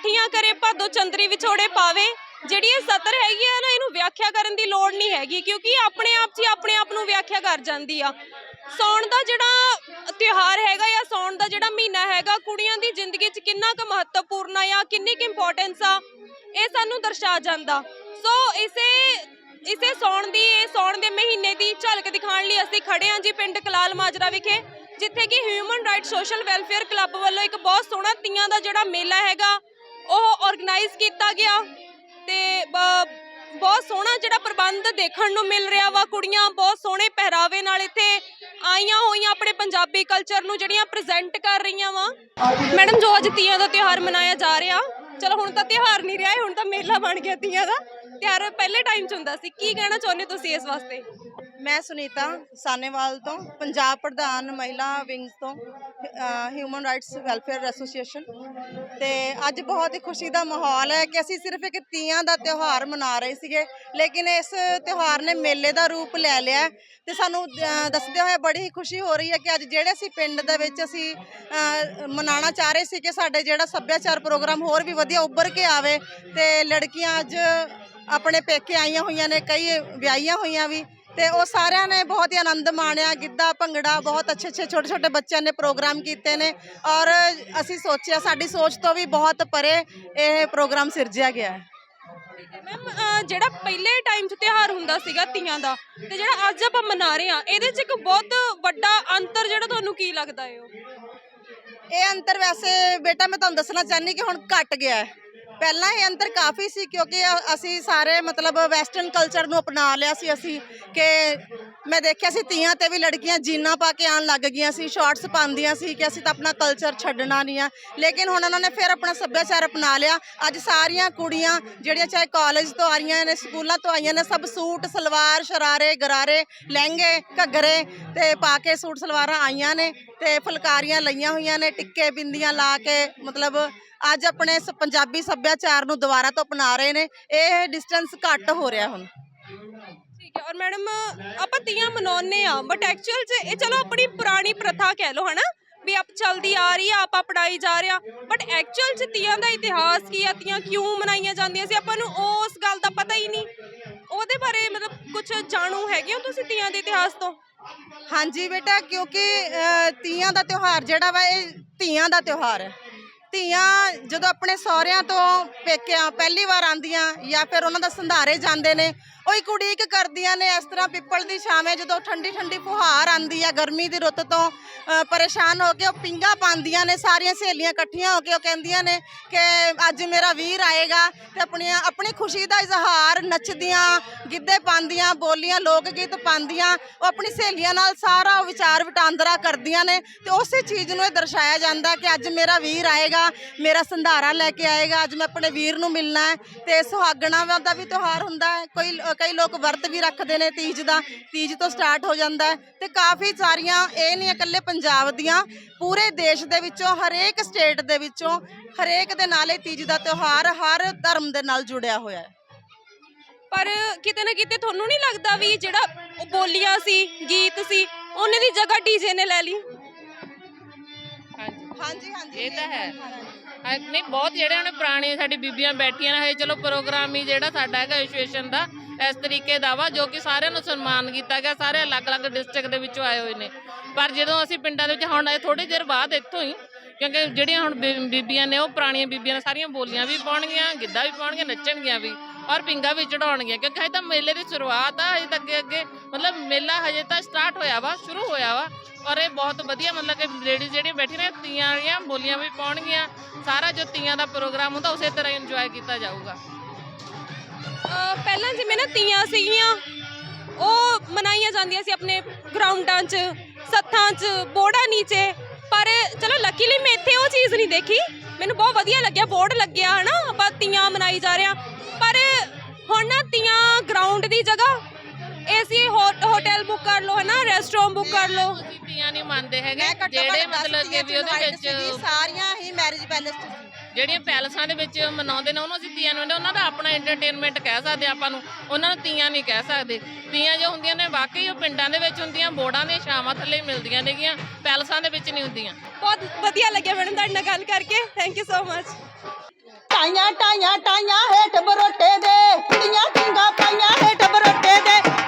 ਇਕੱਠੀਆਂ ਕਰੇ, ਭਾਦੋ ਚੰਦਰੀ ਵਿਛੋੜੇ ਪਾਵੇ। ਜਿਹੜੀ ਇਹ ਸਤਰ ਹੈਗੀ ਆ ਨਾ, ਇਹਨੂੰ ਵਿਆਖਿਆ ਕਰਨ ਦੀ ਲੋੜ ਨਹੀਂ ਹੈਗੀ, ਕਿਉਂਕਿ ਆਪਣੇ ਆਪ 'ਚ ਆਪਣੇ ਆਪ ਨੂੰ ਵਿਆਖਿਆ ਕਰ ਜਾਂਦੀ ਆ। ਸੌਣ ਦਾ ਜਿਹੜਾ ਤਿਉਹਾਰ ਹੈਗਾ ਜਾਂ ਸੌਣ ਦਾ ਜਿਹੜਾ ਮਹੀਨਾ ਹੈਗਾ, ਕੁੜੀਆਂ ਦੀ ਜ਼ਿੰਦਗੀ 'ਚ ਕਿੰਨਾ ਕੁ ਮਹੱਤਵਪੂਰਨ ਆ ਜਾਂ ਕਿੰਨੀ ਕੁ ਇੰਪੋਰਟੈਂਸ ਆ, ਇਹ ਸਾਨੂੰ ਦਰਸਾ ਜਾਂਦਾ। ਸੋ ਇਸੇ ਇਸੇ ਸੌਣ ਦੀ, ਇਹ ਸੌਣ ਦੇ ਮਹੀਨੇ ਦੀ ਝਲਕ ਦਿਖਾਉਣ ਲਈ ਅਸੀਂ ਖੜੇ ਹਾਂ ਜੀ ਪਿੰਡ ਕਲਾਲ ਮਾਜਰਾ ਵਿਖੇ, ਜਿੱਥੇ ਕਿ human right social welfare club ਵੱਲੋਂ ਇੱਕ ਬਹੁਤ ਸੋਹਣਾ ਤੀਆਂ ਦਾ ਜਿਹੜਾ ਮੇਲਾ ਹੈਗਾ ਉਹ ਆਰਗੇਨਾਈਜ਼ ਕੀਤਾ ਗਿਆ ਤੇ ਬਹੁਤ ਸੋਹਣਾ ਜਿਹੜਾ ਪ੍ਰਬੰਧ ਦੇਖਣ ਨੂੰ ਮਿਲ ਰਿਹਾ ਵਾ ਕੁੜੀਆਂ, ਬਹੁਤ ਸੋਹਣੇ ਪਹਿਰਾਵੇ ਨਾਲ ਇੱਥੇ ਆਈਆਂ ਹੋਈਆਂ ਆਪਣੇ ਪੰਜਾਬੀ ਕਲਚਰ ਨੂੰ ਜਿਹੜੀਆਂ ਪ੍ਰੈਜ਼ੈਂਟ ਕਰ ਰਹੀਆਂ ਵਾ। ਮੈਡਮ, ਜੋ ਅੱਜ ਤੀਆਂ ਦਾ ਤਿਉਹਾਰ ਮਨਾਇਆ ਜਾ ਰਿਹਾ, ਚਲੋ ਹੁਣ ਤਾਂ ਤਿਉਹਾਰ ਨਹੀਂ ਰਿਹਾ ਹੁਣ ਤਾਂ ਮੇਲਾ ਬਣ ਗਿਆ ਤੀਆਂ ਦਾ। ਤਿਉਹਾਰ ਪਹਿਲੇ ਟਾਈਮ 'ਚ ਹੁੰਦਾ ਸੀ। ਕੀ ਕਹਿਣਾ ਚਾਹੁੰਦੇ ਤੁਸੀਂ ਇਸ ਵਾਸਤੇ? ਮੈਂ ਸੁਨੀਤਾ ਸਾਨੇਵਾਲ ਤੋਂ ਪੰਜਾਬ ਪ੍ਰਧਾਨ ਮਹਿਲਾ ਵਿੰਗਸ ਤੋਂ ਹਿਊਮਨ ਰਾਈਟਸ ਵੈਲਫੇਅਰ ਐਸੋਸੀਏਸ਼ਨ ਤੇ ਅੱਜ ਬਹੁਤ ਹੀ ਖੁਸ਼ੀ ਦਾ ਮਾਹੌਲ ਹੈ ਕਿ ਅਸੀਂ ਸਿਰਫ ਇੱਕ ਤੀਆਂ ਦਾ ਤਿਉਹਾਰ ਮਨਾ ਰਹੇ ਸੀਗੇ ਲੇਕਿਨ ਇਸ ਤਿਉਹਾਰ ਨੇ ਮੇਲੇ ਦਾ ਰੂਪ ਲੈ ਲਿਆ। ਹੈ ਤੇ ਸਾਨੂੰ ਅ, ਦੱਸਦੇ ਹੋਏ ਬੜੀ ਹੀ ਖੁਸ਼ੀ ਹੋ ਰਹੀ ਹੈ ਕਿ ਅੱਜ ਜਿਹੜੇ ਅਸੀਂ ਪਿੰਡ ਦੇ ਵਿੱਚ ਅਸੀਂ ਅ, ਮਨਾਉਣਾ ਚਾਹ ਰਹੇ ਸੀ ਕਿ ਸਾਡੇ ਜਿਹੜਾ ਸੱਭਿਆਚਾਰ ਪ੍ਰੋਗਰਾਮ ਹੋਰ ਵੀ ਵਧੀਆ ਉੱਭਰ ਕੇ ਆਵੇ ਤੇ ਲੜਕੀਆਂ ਅੱਜ ਆਪਣੇ ਪੇਕੇ ਆਈਆਂ ਹੋਈਆਂ ਨੇ ਕਈ ਵਿਆਹੀਆਂ ਹੋਈਆਂ ਵੀ ਤੇ ਉਹ ਸਾਰਿਆਂ ਨੇ ਬਹੁਤ ਹੀ ਆਨੰਦ ਮਾਣਿਆ ਗਿੱਧਾ ਭੰਗੜਾ ਬਹੁਤ ਅੱਛੇ ਅੱਛੇ ਛੋਟੇ ਛੋਟੇ ਬੱਚਿਆਂ ਨੇ ਪ੍ਰੋਗਰਾਮ ਕੀਤੇ ਨੇ ਔਰ ਅਸੀਂ ਸੋਚਿਆ ਸਾਡੀ ਸੋਚ ਤੋਂ ਵੀ ਬਹੁਤ ਪਰੇ ਇਹ ਪ੍ਰੋਗਰਾਮ ਸਿਰਜਿਆ ਗਿਆ ਹੈ। ਮੈਮ ਜਿਹੜਾ ਪਹਿਲੇ ਟਾਈਮ 'ਚ ਤਿਉਹਾਰ ਹੁੰਦਾ ਸੀਗਾ ਤੀਆਂ ਦਾ ਤੇ ਜਿਹੜਾ ਅੱਜ ਆਪਾਂ ਮਨਾ ਰਹੇ ਆ ਇਹਦੇ 'ਚ ਇੱਕ ਬਹੁਤ ਵੱਡਾ ਅੰਤਰ ਜਿਹੜਾ ਤੁਹਾਨੂੰ ਕੀ ਲੱਗਦਾ ਹੈ ਉਹ? ਇਹ ਅੰਤਰ ਵੈਸੇ ਬੇਟਾ ਮੈਂ ਤੁਹਾਨੂੰ ਦੱਸਣਾ ਚਾਹਨੀ ਕਿ ਹੁਣ ਘਟ ਗਿਆ ਹੈ। ਪਹਿਲਾਂ ਇਹ ਅੰਤਰ ਕਾਫੀ ਸੀ ਕਿਉਂਕਿ ਅਸੀਂ ਸਾਰੇ ਮਤਲਬ ਵੈਸਟਰਨ ਕਲਚਰ ਨੂੰ ਅਪਣਾ ਲਿਆ ਸੀ ਅਸੀਂ ਕਿ ਮੈਂ ਦੇਖਿਆ ਸੀ ਤੀਆਂ ਤੇ ਵੀ ਲੜਕੀਆਂ ਜੀਨਾਂ ਪਾ ਕੇ ਆਉਣ ਲੱਗ ਗਈਆਂ ਸੀ ਸ਼ਾਰਟਸ ਪਾਉਂਦੀਆਂ ਸੀ ਕਿ ਅਸੀਂ ਤਾਂ ਆਪਣਾ ਕਲਚਰ ਛੱਡਣਾ ਨਹੀਂ ਆ। ਲੇਕਿਨ ਹੁਣ ਉਹਨਾਂ ਨੇ ਫਿਰ ਆਪਣਾ ਸੱਭਿਆਚਾਰ ਅਪਣਾ ਲਿਆ। ਅੱਜ ਸਾਰੀਆਂ ਕੁੜੀਆਂ ਜਿਹੜੀਆਂ ਚਾਹੇ ਕਾਲਜ ਤੋਂ ਆ ਰਹੀਆਂ ਨੇ, ਸਕੂਲਾਂ ਤੋਂ ਆਈਆਂ ਨੇ, ਸਭ ਸੂਟ, ਸਲਵਾਰ, ਸ਼ਰਾਰੇ, ਗਰਾਰੇ, ਲਹਿੰਗੇ, ਘੱਗਰੇ ਤੇ ਪਾ ਕੇ ਸੂਟ ਸਲਵਾਰਾਂ ਆਈਆਂ ਨੇ ਤੇ ਫੁਲਕਾਰੀਆਂ ਲਈਆਂ ਹੋਈਆਂ ਨੇ, ਟਿੱਕੇ ਬਿੰਦੀਆਂ ਲਾ ਕੇ ਮਤਲਬ ਅੱਜ ਆਪਣੇ ਸ- ਪੰਜਾਬੀ ਸੱਭਿਆਚਾਰ ਨੂੰ ਦੁਬਾਰਾ ਤੋਂ ਅਪਣਾ ਰਹੇ ਨੇ ਇਹ ਡਿਸਟੈਂਸ ਘੱਟ ਹੋ ਰਿਹਾ ਹੁਣ। ਠੀਕ ਹੈ ਔਰ ਮੈਡਮ ਆਪਾਂ ਤੀਆਂ ਮਨਾਉਂਦੇ ਆ ਬਟ ਐਕਚੁਅਲ 'ਚ ਇਹ ਚਲੋ ਆਪਣੀ ਪੁਰਾਣੀ ਪ੍ਰਥਾ ਕਹਿ ਲਓ ਹਨਾ? ਵੀ ਆਪ ਚਲਦੀ ਆ ਰਹੀ ਆ ਆਪਾਂ ਅਪਣਾਈ ਜਾ ਰਿਹਾ ਬਟ ਐਕਚੁਅਲ 'ਚ ਤੀਆਂ ਦਾ ਇਤਿਹਾਸ ਕੀ ਆ ਤੀਆਂ ਕਿਉਂ ਮਨਾਈਆਂ ਜਾਂਦੀਆਂ ਸੀ? ਆਪਾਂ ਨੂੰ ਉਸ ਗੱਲ ਦਾ ਪਤਾ ਹੀ ਨਹੀਂ। ਉਹਦੇ ਬਾਰੇ ਮਤਲਬ ਕੁਝ ਜਾਣੂ ਹੈਗੇ ਹੋ ਤੁਸੀਂ ਤੀਆਂ ਦੇ ਇਤਿਹਾਸ ਤੋਂ? ਹਾਂਜੀ ਬੇਟਾ ਕਿਉਂਕਿ ਅ, ਤੀਆਂ ਦਾ ਤਿਉਹਾਰ ਜਿਹੜਾ ਵਾ ਇਹ ਧੀਆਂ ਦਾ ਤਿਉਹਾਰ ਹੈ। ਧੀਆਂ ਜਦੋਂ ਆਪਣੇ ਸਹੁਰਿਆਂ ਤੋਂ ਪੇਕਿਆਂ ਪਹਿਲੀ ਵਾਰ ਆਂਦੀਆਂ ਜਾਂ ਫਿਰ ਉਹਨਾਂ ਦਾ ਸੰਧਾਰੇ ਜਾਂਦੇ ਨੇ ਉਹ ਇੱਕ ਉਡੀਕ ਕਰਦੀਆਂ ਨੇ, ਇਸ ਤਰ੍ਹਾਂ ਪਿੱਪਲ ਦੀ ਛਾਵੇਂ ਜਦੋਂ ਠੰਡੀ ਠੰਡੀ ਫੁਹਾਰ ਆਂਦੀ ਆ, ਗਰਮੀ ਦੀ ਰੁੱਤ ਤੋਂ ਪਰੇਸ਼ਾਨ ਹੋ ਕੇ ਉਹ ਪਿੰਗਾ ਪਾਉਂਦੀਆਂ ਨੇ, ਸਾਰੀਆਂ ਸਹੇਲੀਆਂ ਇਕੱਠੀਆਂ ਹੋ ਕੇ ਉਹ ਕਹਿੰਦੀਆਂ ਨੇ ਕਿ ਅੱਜ ਮੇਰਾ ਵੀਰ ਆਏਗਾ ਤੇ ਆਪਣੀਆਂ, ਆਪਣੀ ਖੁਸ਼ੀ ਦਾ ਇਜ਼ਹਾਰ ਨੱਚਦੀਆਂ, ਗਿੱਧੇ ਪਾਉਂਦੀਆਂ, ਬੋਲੀਆਂ ਲੋਕ ਗੀਤ ਪਾਉਂਦੀਆਂ, ਉਹ ਆਪਣੀ ਸਹੇਲੀਆਂ ਨਾਲ ਸਾਰਾ ਵਿਚਾਰ ਵਟਾਂਦਰਾ ਕਰਦੀਆਂ ਨੇ ਤੇ ਉਸੇ ਚੀਜ਼ ਨੂੰ ਇਹ ਦਰਸਾਇਆ ਜਾਂਦਾ ਕਿ ਅੱਜ ਮੇਰਾ ਵੀਰ ਆਏਗਾ, ਮੇਰਾ ਸੰਧਾਰਾ ਲੈ ਕੇ ਆਏਗਾ, ਅੱਜ ਮੈਂ ਆਪਣੇ ਵੀਰ ਨੂੰ ਮਿਲਣਾ ਹੈ ਤੇ ਸੁਹਾਗਣਾ ਦਾ ਵੀ ਤਿਉਹਾਰ ਹੁੰਦਾ ਹੈ, ਕੋਈ ਕਈ ਲੋਕ ਵਰਤ ਵੀ ਰੱਖਦੇ ਨੇ ਤੀਜ ਦਾ ਤੀਜ ਤੋਂ ਸਟਾਰਟ ਹੋ ਜਾਂਦਾ ਤੇ ਕਾਫੀ ਸਾਰੀਆਂ ਇਹ ਨਹੀਂ ਇਕੱਲੇ ਪੰਜਾਬ ਦੀਆਂ ਪੂਰੇ ਦੇਸ਼ ਦੇ ਵਿੱਚੋਂ ਹਰੇਕ ਸਟੇਟ ਦੇ ਵਿੱਚੋਂ ਹਰੇਕ ਦੇ ਨਾਲ ਇਹ ਤੀਜ ਦਾ ਤਿਉਹਾਰ ਹਰ ਧਰਮ ਦੇ ਨਾਲ ਜੁੜਿਆ ਹੋਇਆ ਹੈ। ਪਰ ਕਿਤੇ ਨਾ ਕਿਤੇ ਤੁਹਾਨੂੰ ਨਹੀਂ ਲੱਗਦਾ ਵੀ ਜਿਹੜਾ ਉਹ ਬੋਲੀਆਂ ਸੀ ਗੀਤ ਸੀ ਉਹਨਾਂ ਦੀ ਜਗ੍ਹਾ ਡੀਜੇ ਨੇ ਲੈ ਲਈ? ਹਾਂਜੀ। ਹਾਂਜੀ ਹਾਂਜੀ। ਇਹ ਤਾਂ ਹੈ। ਹਾਂ, ਨਹੀਂ ਬਹੁਤ ਜਿਹੜੇ ਉਹਨੇ ਪੁਰਾਣੇ ਸਾਡੀ ਬੀਬੀਆਂ ਬੈਠੀਆਂ ਨੇ ਹਜੇ ਚਲੋ ਪ੍ਰੋਗਰਾਮ ਹੀ ਜਿਹੜਾ ਸਾਡਾ ਹੈਗਾ ਐਸੋਸੀਏਸ਼ਨ ਦਾ ਇਸ ਤਰੀਕੇ ਦਾ ਵਾ ਜੋ ਕਿ ਸਾਰਿਆਂ ਨੂੰ ਸਨਮਾਨ ਕੀਤਾ ਗਿਆ। ਸਾਰੇ ਅਲੱਗ-ਅਲੱਗ ਡਿਸਟ੍ਰਿਕਟ ਦੇ ਵਿੱਚੋਂ ਆਏ ਹੋਏ ਨੇ। ਪਰ ਜਦੋਂ ਅਸੀਂ ਪਿੰਡਾਂ ਦੇ ਵਿੱਚ, ਹੁਣ ਆਏ ਥੋੜੀ ਦੇਰ ਬਾਅਦ ਇੱਥੋਂ ਹੀ, ਕਿਉਂਕਿ ਜਿਹੜੀਆਂ ਹੁਣ ਬੀ- ਬੀਬੀਆਂ ਨੇ, ਉਹ ਪੁਰਾਣੀਆਂ ਬੀਬੀਆਂ ਨੇ, ਸਾਰੀਆਂ ਬੋਲੀਆਂ ਵੀ ਪਾਉਣਗੀਆਂ, ਗਿੱਧਾ ਵੀ ਪਾਉਣਗੀਆਂ, ਨੱਚਣਗੀਆਂ ਵੀ ਔਰ ਪਿੰਗਾ ਵੀ ਚੜਾਉਣਗੀਆਂ ਕਿਉਂਕਿ ਹਜੇ ਤਾਂ ਮੇਲੇ ਦੀ ਸ਼ੁਰੂਆਤ ਆ, ਹਜੇ ਤਾਂ ਅੱਗੇ ਅੱਗੇ, ਮਤਲਬ ਮੇਲਾ ਹਜੇ ਤਾਂ ਸਟਾਰਟ ਹੋਇਆ ਵਾ, ਸ਼ੁਰੂ ਹੋਇਆ ਵਾ। ਔਰ ਇਹ ਬਹੁਤ ਵਧੀਆ, ਮਤਲਬ ਕਿ ਲੇਡੀਜ਼ ਜਿਹੜੀਆਂ ਬੈਠੀਆਂ ਨੇ, ਤੀਆਂ ਵਾਲੀਆਂ ਬੋਲੀਆਂ ਵੀ ਪਾਉਣਗੀਆਂ। ਸਾਰਾ ਜੋ ਤੀਆਂ ਦਾ ਪ੍ਰੋਗਰਾਮ ਹੁੰਦਾ, ਉਸੇ ਤਰ੍ਹਾਂ ਇੰਜੋਏ ਕੀਤਾ ਜਾਊਗਾ। ਪਹਿਲਾਂ ਜਿਵੇਂ ਨਾ ਤੀਆਂ ਸੀਗੀਆਂ ਉਹ ਮਨਾਈਆਂ ਜਾਂਦੀਆਂ ਸੀ ਆਪਣੇ ਗਰਾਊਂਡਾਂ 'ਚ ਸੱਥਾਂ 'ਚ ਬੋੜਾ ਨੀਚੇ। ਪਰ ਚਲੋ ਲੱਕੀਲੀ ਮੈਂ ਇੱਥੇ ਉਹ ਚੀਜ਼ ਨਹੀਂ ਦੇਖੀ। ਮੈਨੂੰ ਬਹੁਤ ਵਧੀਆ ਲੱਗਿਆ ਬੋਰਡ ਲੱਗਿਆ ਹਨਾ? ਆਪਾਂ ਤੀਆਂ ਮਨਾਈ ਜਾ ਰਹੇ ਪਰ ਹੁਣ ਨਾ ਤੀਆਂ ਗਰਾਊਂਡ ਦੀ ਜਗ੍ਹਾ ਏਸੀ ਹੋਟਲ ਬੁੱਕ ਕਰ ਲਓ ਹਨਾ? ਰੈਸਟੋਰੈਂਟ ਬੁੱਕ ਕਰ ਲਓ। ਤੀਆਂ ਨਹੀਂ ਮੰਨਦੇ ਹੈਗੇ। ਜਿਹੜੇ ਮਤਲਬ ਕਿ ਵੀ ਉਹਦੇ ਵਿੱਚ ਸਾਰੀਆਂ ਹੀ ਮੈਰਿਜ ਪੈਲੇਸ 'ਚ ਜਿਹੜੀਆਂ ਪੈਲਸਾਂ ਦੇ ਵਿੱਚ ਮਨਾਉਂਦੇ ਨੇ ਉਹਨੂੰ ਅਸੀਂ ਤੀਆਂ ਨੂੰ ਉਹਨਾਂ ਦਾ ਆਪਣਾ ਐਂਟਰਟੇਨਮੈਂਟ ਕਹਿ ਸਕਦੇ ਆਪਾਂ ਨੂੰ ਉਹਨਾਂ ਨੂੰ ਤੀਆਂ ਨਹੀਂ ਕਹਿ ਸਕਦੇ। ਤੀਆਂ ਜੋ ਹੁੰਦੀਆਂ ਨੇ ਵਾਕਈ ਉਹ ਪਿੰਡਾਂ ਦੇ ਵਿੱਚ ਹੁੰਦੀਆਂ ਬੋੜਾਂ ਦੀਆਂ ਛਾਵਾਂ ਥੱਲੇ ਹੀ ਮਿਲਦੀਆਂ ਨੇਗੀਆਂ ਪੈਲਸਾਂ ਦੇ ਵਿੱਚ ਨਹੀਂ ਹੁੰਦੀਆਂ। ਬਹੁਤ ਵਧੀਆ ਲੱਗਿਆ ਮੈਡਮ ਤੁਹਾਡੇ ਨਾਲ ਗੱਲ ਕਰਕੇ। ਥੈਂਕ ਯੂ ਸੋ ਮਚ ਟਾਈਆਂ ਟਾਈਆਂ ਟਾਈਆਂ ਹੇਠ ਬਰੋਟੇ ਦੇ ਕੁੜੀਆਂ ਪਿੰਗਾ ਪਾਈਆਂ ਹੇਠ ਬਰੋਟੇ ਦੇ।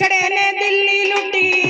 ਛੜੇ ਨੇ ਦਿੱਲੀ ਲੁੱਟੀ।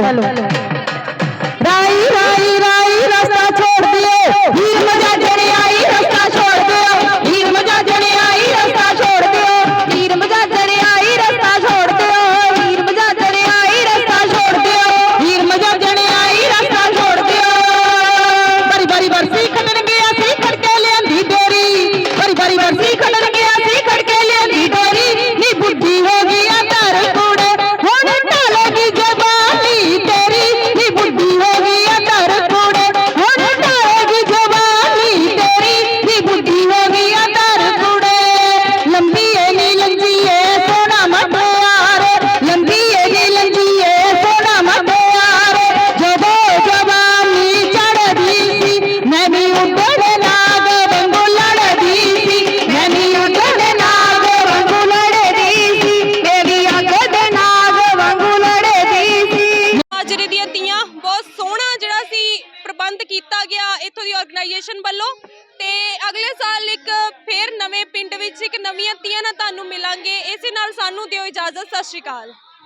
Dale. Dale. Dale.